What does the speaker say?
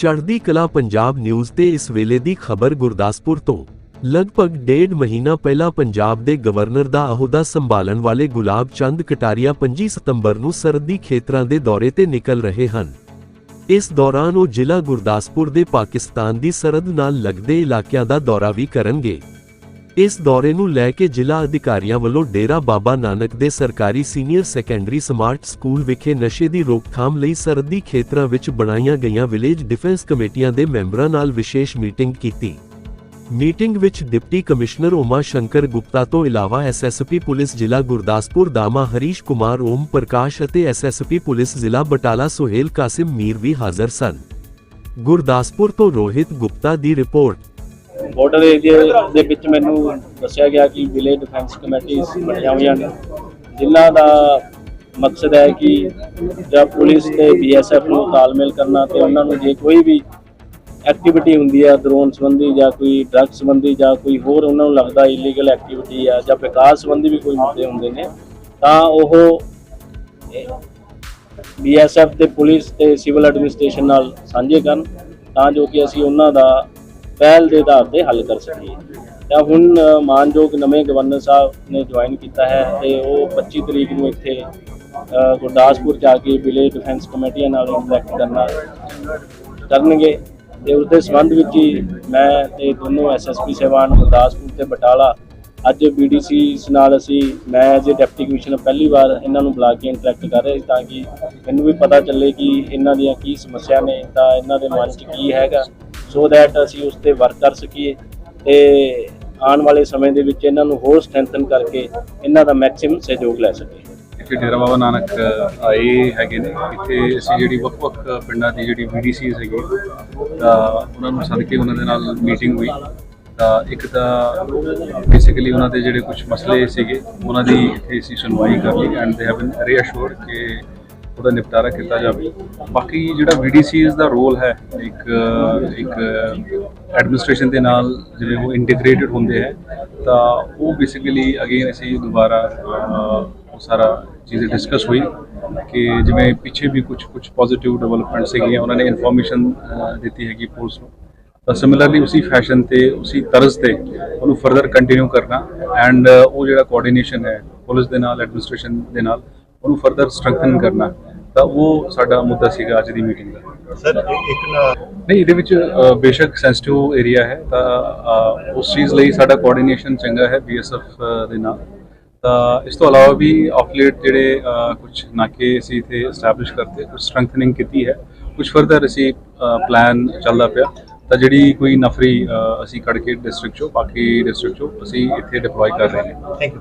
ਚੜ੍ਹਦੀ ਕਲਾ ਪੰਜਾਬ ਨਿਊਜ਼ ਤੇ ਇਸ ਵੇਲੇ ਦੀ ਖਬਰ ਗੁਰਦਾਸਪੁਰ ਤੋਂ। ਲਗਭਗ ਡੇਢ ਮਹੀਨਾ ਪਹਿਲਾਂ ਪੰਜਾਬ ਦੇ ਗਵਰਨਰ ਦਾ ਅਹੁਦਾ ਸੰਭਾਲਣ ਵਾਲੇ ਗੁਲਾਬ ਚੰਦ ਕਟਾਰੀਆ 25 ਸਤੰਬਰ ਨੂੰ ਸਰਦੀ ਖੇਤਰਾਂ ਦੇ ਦੌਰੇ ਤੇ ਨਿਕਲ ਰਹੇ ਹਨ। ਇਸ ਦੌਰਾਨ ਉਹ ਜ਼ਿਲ੍ਹਾ ਗੁਰਦਾਸਪੁਰ ਦੇ ਪਾਕਿਸਤਾਨ ਦੀ ਸਰਹੱਦ ਨਾਲ ਲੱਗਦੇ ਇਲਾਕਿਆਂ ਦਾ ਦੌਰਾ ਵੀ ਕਰਨਗੇ। ਇਸ ਦੌਰੇ ਨੂੰ ਲੈ ਕੇ ਜ਼ਿਲ੍ਹਾ ਅਧਿਕਾਰੀਆਂ ਵੱਲੋਂ ਡੇਰਾ ਬਾਬਾ ਨਾਨਕ ਦੇ ਸਰਕਾਰੀ ਸੀਨੀਅਰ ਸੈਕੰਡਰੀ ਸਮਾਰਟ ਸਕੂਲ ਵਿਖੇ ਨਸ਼ੇ ਦੀ ਰੋਕਥਾਮ ਲਈ ਸਰਹੱਦੀ ਖੇਤਰਾਂ ਵਿੱਚ ਬਣਾਈਆਂ ਗਈਆਂ ਵਿਲੇਜ ਡਿਫੈਂਸ ਕਮੇਟੀਆਂ ਦੇ ਮੈਂਬਰਾਂ ਨਾਲ ਵਿਸ਼ੇਸ਼ ਮੀਟਿੰਗ ਕੀਤੀ। ਮੀਟਿੰਗ ਵਿੱਚ ਡਿਪਟੀ ਕਮਿਸ਼ਨਰ ਉਮਾ ਸ਼ੰਕਰ ਗੁਪਤਾ ਤੋਂ ਇਲਾਵਾ ਐਸਐਸਪੀ ਪੁਲਿਸ ਜ਼ਿਲ੍ਹਾ ਗੁਰਦਾਸਪੁਰ ਦਾਮਾ ਹਰੀਸ਼ ਕੁਮਾਰ, ਓਮ ਪ੍ਰਕਾਸ਼ ਅਤੇ ਐਸਐਸਪੀ ਪੁਲਿਸ ਜ਼ਿਲ੍ਹਾ ਬਟਾਲਾ ਸੁਹੇਲ ਕਾਸਿਮ ਮੀਰ ਵੀ ਹਾਜ਼ਰ ਸਨ। ਗੁਰਦਾਸਪੁਰ ਤੋਂ ਰੋਹਿਤ ਗੁਪਤਾ ਦੀ ਰਿਪੋਰਟ। ਬਾਰਡਰ ਏਰੀਆ ਦੇ ਵਿੱਚ ਮੈਨੂੰ ਦੱਸਿਆ ਗਿਆ ਕਿ ਵਿਲੇਜ ਡਿਫੈਂਸ ਕਮੇਟੀਆਂ ਬਣੀਆਂ ਹੋਈਆਂ ਨੇ ਜਿਨ੍ਹਾਂ ਦਾ ਮਕਸਦ ਹੈ ਕਿ ਜਾਂ ਪੁਲਿਸ ਤੇ ਬੀਐਸਐਫ ਨੂੰ ਤਾਲਮੇਲ ਕਰਨਾ ਤੇ ਉਹਨਾਂ ਨੂੰ ਜੇ ਕੋਈ ਵੀ ਐਕਟੀਵਿਟੀ ਹੁੰਦੀ ਹੈ ਡਰੋਨ ਸੰਬੰਧੀ ਜਾਂ ਕੋਈ ਡਰੱਗ ਸੰਬੰਧੀ ਜਾਂ ਕੋਈ ਹੋਰ ਉਹਨਾਂ ਨੂੰ ਲੱਗਦਾ ਇਲੀਗਲ ਐਕਟੀਵਿਟੀ ਆ ਜਾਂ ਵਿਕਾਸ ਸੰਬੰਧੀ ਵੀ ਕੋਈ ਮੁੱਦੇ ਹੁੰਦੇ ਨੇ, ਤਾਂ ਉਹ ਬੀਐਸਐਫ ਤੇ ਪੁਲਿਸ ਤੇ ਸਿਵਲ ਐਡਮਿਨਿਸਟ੍ਰੇਸ਼ਨ ਨਾਲ ਸਾਂਝੇ ਕਰਨ ਤਾਂ ਜੋ ਕਿ ਅਸੀਂ ਉਹਨਾਂ ਦਾ ਪਹਿਲ ਦੇ ਆਧਾਰ ਤੇ ਹੱਲ ਕਰ ਸਕੀਏ। ਤਾਂ ਹੁਣ ਮਾਨਯੋਗ ਨਵੇਂ ਗਵਰਨਰ ਸਾਹਿਬ ਨੇ ਜੁਆਇਨ ਕੀਤਾ ਹੈ ਤੇ ਉਹ 25 ਤਰੀਕ ਨੂੰ ਇੱਥੇ ਗੁਰਦਾਸਪੁਰ ਜਾ ਕੇ ਵਿਲੇਜ ਡਿਫੈਂਸ ਕਮੇਟੀਆਂ ਨਾਲ ਇੰਟਰੈਕਟ ਕਰਨਾ ਕਰਨਗੇ ਤੇ ਉਸ ਦੇ ਸੰਬੰਧ ਵਿੱਚ ਹੀ ਮੈਂ ਤੇ ਦੋਨੋਂ ਐਸਐਸਪੀ ਸਹਿਬਾਨ ਗੁਰਦਾਸਪੁਰ ਤੇ ਬਟਾਲਾ ਅੱਜ ਬੀਡੀਸੀ ਨਾਲ ਅਸੀਂ, ਮੈਂ ਐਜ਼ ਅ ਡਿਪਟੀ ਕਮਿਸ਼ਨਰ ਪਹਿਲੀ ਵਾਰ ਇਹਨਾਂ ਨੂੰ ਬੁਲਾ ਕੇ ਇੰਟਰੈਕਟ ਕਰ ਰਹੇ ਤਾਂ ਕਿ ਮੈਨੂੰ ਵੀ ਪਤਾ ਚੱਲੇ ਕਿ ਇਹਨਾਂ ਦੀਆਂ ਕੀ ਸਮੱਸਿਆ ਨੇ, ਤਾਂ ਇਹਨਾਂ ਦੇ ਮਨ 'ਚ ਕੀ ਹੈਗਾ। ਸੋ ਦੈਟ ਅਸੀਂ ਉਸ ਤੇ ਵਰਕ ਕਰ ਸਕੀਏ ਤੇ ਆਉਣ ਵਾਲੇ ਸਮੇਂ ਦੇ ਵਿੱਚ ਇਹਨਾਂ ਨੂੰ ਹੋਰ ਸਟਰੈਂਥਨ ਕਰਕੇ ਇਹਨਾਂ ਦਾ ਮੈਕਸਿਮਮ ਸਹਿਯੋਗ ਲੈ ਸਕੀਏ। ਇੱਥੇ ਡੇਰਾ ਬਾਬਾ ਨਾਨਕ ਆਏ ਹੈਗੇ ਨੇ। ਇੱਥੇ ਅਸੀਂ ਜਿਹੜੀ ਵੱਖ-ਵੱਖ ਪਿੰਡਾਂ ਦੀ ਜਿਹੜੀ ਵੀਡੀਸੀ ਹੈਗੀ ਤਾਂ ਉਹਨਾਂ ਨੂੰ ਸੱਦ ਕੇ ਉਹਨਾਂ ਦੇ ਨਾਲ ਮੀਟਿੰਗ ਹੋਈ। ਤਾਂ ਇੱਕ ਤਾਂ ਬੇਸਿਕਲੀ ਉਹਨਾਂ ਦੇ ਜਿਹੜੇ ਕੁਝ ਮਸਲੇ ਸੀਗੇ, ਉਹਨਾਂ ਦੀ ਇੱਥੇ ਅਸੀਂ ਸੁਣਵਾਈ ਕਰ ਲਈ। ਐਂਡ ਦੇ ਹੈਵ ਬੀਨ ਰੀਅਸ਼ੋਰਡ ਕਿ ਉਹਦਾ ਨਿਪਟਾਰਾ ਕੀਤਾ ਜਾਵੇ। ਬਾਕੀ ਜਿਹੜਾ ਵੀਡੀਸੀਜ਼ ਦਾ ਰੋਲ ਹੈ, ਇੱਕ ਇੱਕ ਐਡਮਿਨਿਸਟ੍ਰੇਸ਼ਨ ਦੇ ਨਾਲ ਜਿਹੜੇ ਉਹ ਇੰਟੀਗ੍ਰੇਟਿਡ ਹੁੰਦੇ ਹੈ, ਤਾਂ ਉਹ ਬੇਸਿਕਲੀ ਅਗੇਨ ਅਸੀਂ ਦੁਬਾਰਾ ਸਾਰਾ ਚੀਜ਼ ਡਿਸਕਸ ਹੋਈ ਕਿ ਜਿਵੇਂ ਪਿੱਛੇ ਵੀ ਕੁਝ ਕੁਝ ਪੋਜ਼ਿਟਿਵ ਡਿਵੈਲਪਮੈਂਟ ਸੀਗੀਆਂ, ਉਹਨਾਂ ਨੇ ਇਨਫੋਰਮੇਸ਼ਨ ਦਿੱਤੀ ਹੈਗੀ ਪੁਲਿਸ ਨੂੰ। ਤਾਂ ਸਿਮਿਲਰਲੀ ਉਸੇ ਫੈਸ਼ਨ ਤੇ, ਉਸੇ ਤਰਜ਼ ਤੇ ਉਹਨੂੰ ਫਰਦਰ ਕੰਟੀਨਿਊ ਕਰਨਾ ਐਂਡ ਉਹ ਜਿਹੜਾ ਕੋਆਰਡੀਨੇਸ਼ਨ ਹੈ ਪੁਲਿਸ ਦੇ ਨਾਲ ਐਡਮਿਨਿਸਟ੍ਰੇਸ਼ਨ ਦੇ ਨਾਲ, ਉਹਨੂੰ ਫਰਦਰ ਸਟਰੈਂਥਨ ਕਰਨਾ। ਤਾਂ ਉਹ ਸਾਡਾ ਮੁੱਦਾ ਸੀਗਾ ਅੱਜ ਦੀ ਮੀਟਿੰਗ ਦਾ। ਸਰ ਇੱਕ ਨਹੀਂ ਇਹਦੇ ਵਿੱਚ ਬੇਸ਼ੱਕ ਸੈਂਸਿਟਿਵ ਏਰੀਆ ਹੈ ਤਾਂ ਉਸ ਚੀਜ਼ ਲਈ ਸਾਡਾ ਕੋਆਰਡੀਨੇਸ਼ਨ ਚੰਗਾ ਹੈ ਬੀਐਸਐਫ ਦੇ ਨਾਲ। ਤਾਂ ਇਸ ਤੋਂ ਇਲਾਵਾ ਵੀ ਆਫਲੇਟ ਜਿਹੜੇ ਕੁਝ ਨਾਕੇ ਅਸੀਂ ਇੱਥੇ ਐਸਟੈਬਲਿਸ਼ ਕਰਤੇ ਕੁਝ ਸਟਰੈਂਥਨਿੰਗ ਕੀਤੀ ਹੈ। ਕੁਝ ਫਰਦਰ ਅਸੀਂ ਪਲਾਨ ਚੱਲਦਾ ਪਿਆ। ਤਾਂ ਜਿਹੜੀ ਕੋਈ ਨਫਰੀ ਅਸੀਂ ਕੱਢ ਕੇ ਡਿਸਟ੍ਰਿਕਟ ਚੋਂ ਬਾਕੀ ਡਿਸਟ੍ਰਿਕਟ ਚੋਂ ਅਸੀਂ ਇੱਥੇ ਡਿਪਲੋਏ ਕਰ ਰਹੇ ਹਾਂ। Thank you